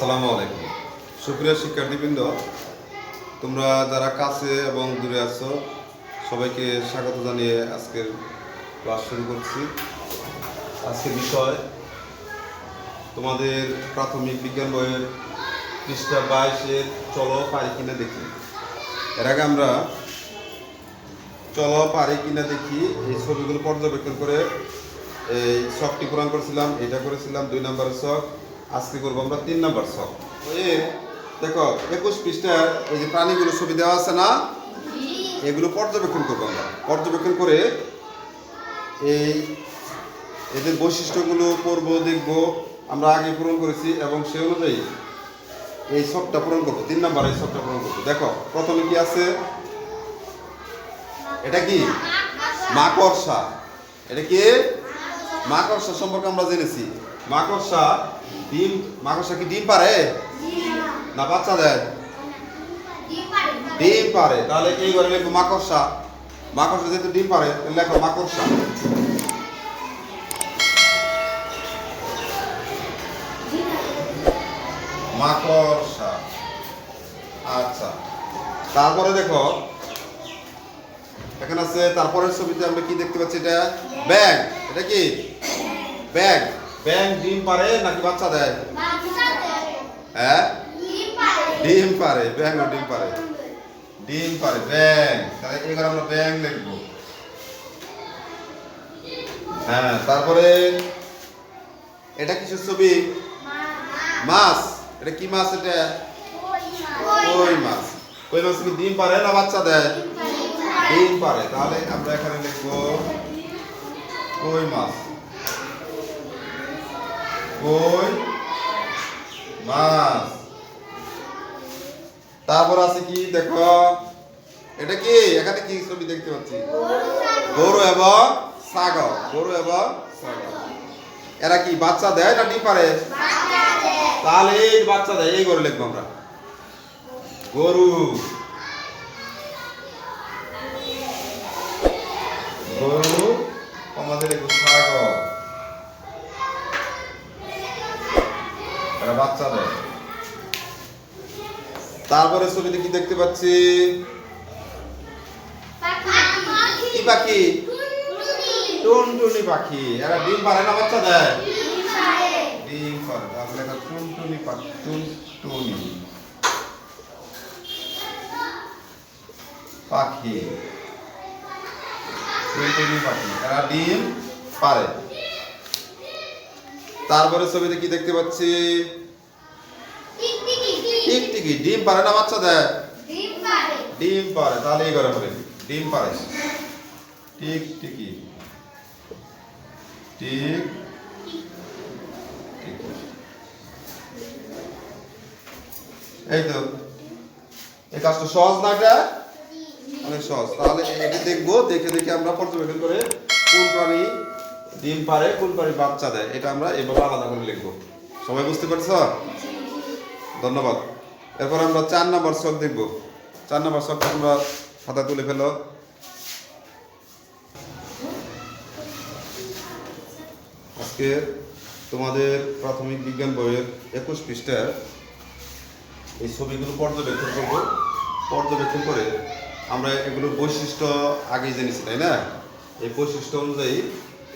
আসসালামু আলাইকুম। সুপ্রিয় শিক্ষার্থীবৃন্দ, তোমরা যারা কাছে এবং দূরে আছো, সবাইকে স্বাগত জানিয়ে আজকের ক্লাস শুরু করছি। আজকের বিষয়, তোমাদের প্রাথমিক বিজ্ঞান বইয়ের পৃষ্ঠা বাইশের চলো পারি কিনা দেখি। এর আগে আমরা চলো পারি কিনা দেখি, এই ছবিগুলো পর্যবেক্ষণ করে এই শখটি পূরণ করেছিলাম, এটা করেছিলাম দুই নম্বরের শখ আজকে করব আমরা তিন নম্বর এ, দেখো, একুশ পৃষ্ঠার এই যে প্রাণীগুলো ছবি দেওয়া আছে না? এগুলো পর্যবেক্ষণ করব আমরা। পর্যবেক্ষণ করে এই এদের বৈশিষ্ট্যগুলো পড়ব দেখব, আমরা আগে পূরণ করেছি এবং সে অনুযায়ী এই শখটা পূরণ করব। তিন নম্বর এই শখটা পূরণ করব। দেখো, প্রথমে কি আছে? এটা কি? মাকড়সা এটা কি? মাকড়সা সম্পর্কে আমরা জেনেছি। মাকড়সা ডিম মাকড়সা কি ডিম পারে? না। বাচ্চা দেয় ডিম পারে। তাহলে এই ঘরে লিখব মাকড়সা। মাকড়সা যেহেতু ডিম পারে লেখো মাকড়সা। মাকড়সা। আচ্ছা। তারপরে দেখো এখানে আছে তারপরের ছবিতে আমরা কি দেখতে পাচ্ছি এটা? ব্যাগ। এটা কি? ব্যাগ। ব্যাগ ডিম পারে নাকি বাচ্চা দেয়? হ্যাঁ? ডিম পারে। ব্যাং ও ডিম পারে। ডিম পারে ব্যাং তাহলে এবার আমরা ব্যাং লিখব। হ্যাঁ তারপরে এটা কিসের ছবি? মাছ। এটা কি মাছ এটা? কই মাছ। কই মাছ কি ডিম পারে না বাচ্চা দেয়? ডিম পারে। তাহলে আমরা এখানে লিখব কই মাছ। কই? মাছ। তারপর আছে কি? দেখো। এটা কি? এখানে কি ছবি দেখতে পাচ্ছি? গরু এবং ছাগল। গরু এবং ছাগল। এরা কি, বাচ্চা দেয় না ডিম পারে তাহলে এই বাচ্চা দেয়, এই গরু লিখব আমরা। গরু। গরু, আমাদের ছাগল। বাচ্চা দেয় তারপরে ছবিতে কি দেখতে পাচ্ছি? কি পাখি? টুনটুনি পাখি। এরা ডিম পারে না বাচ্চা দেয় ডিম পারে তাহলে এটা টুনটুনি পাখি টুনটুনি। পাখি। টুনটুনি পাখি। এরা ডিম পারে তারপরে ছবিতে কি দেখতে পাচ্ছি? টিকটিকি ডিম পারে না বাচ্চা দেয় ডিম পারে। তাহলে এই করে বলে ডিম পারে। টিকটিকি টিক টিকি। এই তো। এই কাজটা সহজ না এটা? অনেক সহজ। তাহলে এটা দেখব দেখে দেখে আমরা পর্যবেক্ষণ করে কোন প্রাণী ডিম পারে কোন প্রাণী বাচ্চা দেয় এটা আমরা এভাবে আলাদা করে লিখব। সবাই বুঝতে পারছ? ধন্যবাদ। এরপর আমরা চার নাম্বার শখ দেখব। চার নাম্বার শখটা তোমরা খাতা তুলে ফেলো। আজকে তোমাদের প্রাথমিক বিজ্ঞান বইয়ের একুশ পৃষ্ঠার এই ছবিগুলো পর্যবেক্ষণ করব। পর্যবেক্ষণ করে আমরা এগুলোর বৈশিষ্ট্য আগে জেনেছি, তাই না? এই বৈশিষ্ট্য অনুযায়ী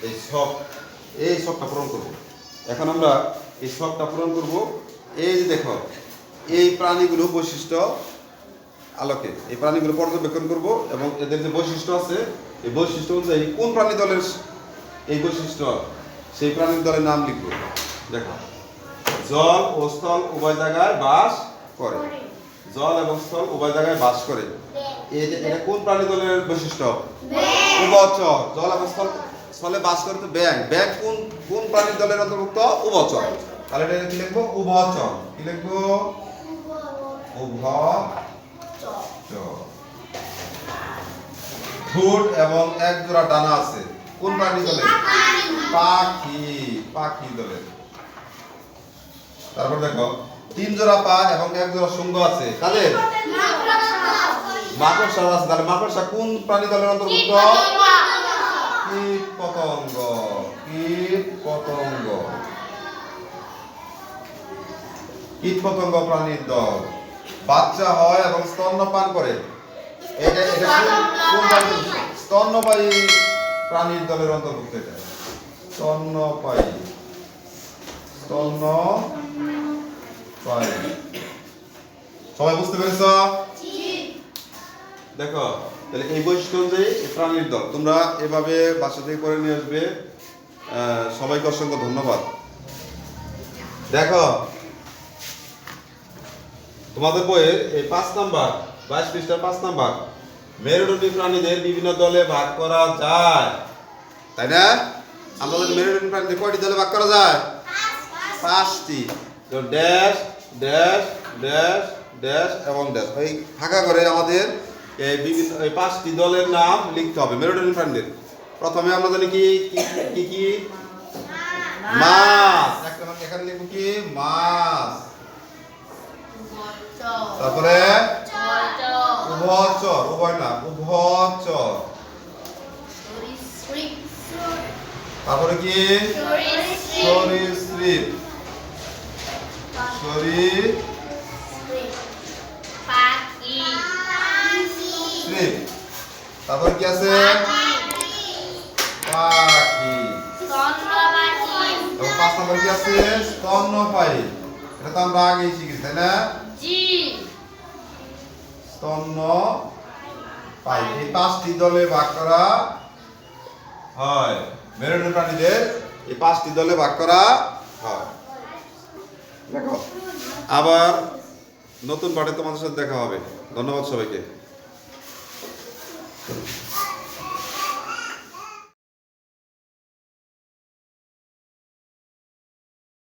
এই শখ এই শখটা পূরণ করব। এখন আমরা এই শখটা পূরণ করব। এই যে দেখো এই প্রাণীগুলো বৈশিষ্ট্য আলোকে এই প্রাণীগুলো পর্যবেক্ষণ করব এবং এদের যে বৈশিষ্ট্য আছে এই বৈশিষ্ট্য অনুযায়ী কোন প্রাণী দলের এই বৈশিষ্ট্য সেই প্রাণী দলের নাম লিখব। দেখো জল ও স্থল উভয় জায়গায় বাস করে। জল এবং স্থল উভয় জায়গায় বাস করে। এটা কোন প্রাণী দলের বৈশিষ্ট্য? উভচর। জল এবং স্থল স্থলে বাস করে তো ব্যাং ব্যাং কোন কোন প্রাণী দলের অন্তর্ভুক্ত? উভচর। তাহলে এটা কি লিখব? উভচর। কি লিখব? ঠোঁট এবং এক জোড়া ডানা আছে। কোন প্রাণী দলের পাখি। পাখি দলের তারপর দেখো তিন জোড়া পা এবং এক জোড়া শুঙ্গ আছে। কাদের? মাকড়সা আছে। তাহলে মাকড়সা কোন প্রাণী দলের অন্তর্ভুক্ত? কীট পতঙ্গ কীট পতঙ্গ কীট পতঙ্গ প্রাণীর দল। বাচ্চা হয় এবং স্তন্যপান করে। এটা এটা স্তন্যপায়ী প্রাণীর দলের অন্তর্ভুক্ত এটা। স্তন্যপায়ী স্তন্যপায়ী সবাই বুঝতে পেরেছ? দেখো তাহলে এই বৈশিষ্ট্য অনুযায়ী প্রাণীর দল। তোমরা এভাবে বাসা থেকে করে নিয়ে আসবে। আহ, সবাইকে অসংখ্য ধন্যবাদ। দেখো তোমাদের বইয়ের এই পাঁচ নাম্বার, বাইশ পৃষ্ঠার পাঁচ নাম্বার, মেরুদণ্ডী প্রাণীদের বিভিন্ন দলে ভাগ করা যায়। তাই না? আমাদের মেরুদণ্ডী প্রাণীদের কয়টি দলে ভাগ করা যায়? পাঁচটি। তো ড্যাশ ড্যাশ ড্যাশ ড্যাশ এবং ড্যাশ। এই ফাঁকা করে আমাদের এই বিভিন্ন, এই পাঁচটি দলের নাম লিখতে হবে, মেরুদণ্ডী প্রাণীদের। প্রথমে আমরা জানি কি, কি- কি মাছ। এখানে লিখব কি? মাছ। তারপরে? উভচর উভয় না উভচর। তারপরে কি? সরীসৃপ। তারপরে কি আছে? পাখি। পাঁচ নম্বর কি আছে? স্তন্যপায়ী। এটা তো আমরা আগেই শিখেছি তাই না? স্তন্য পাই এই পাঁচটি দলে ভাগ করা হয়। মেরুন প্রাণীদের এই পাঁচটি দলে ভাগ করা হয়। দেখো, আবার নতুন পাঠে তোমাদের সাথে দেখা হবে। ধন্যবাদ সবাইকে।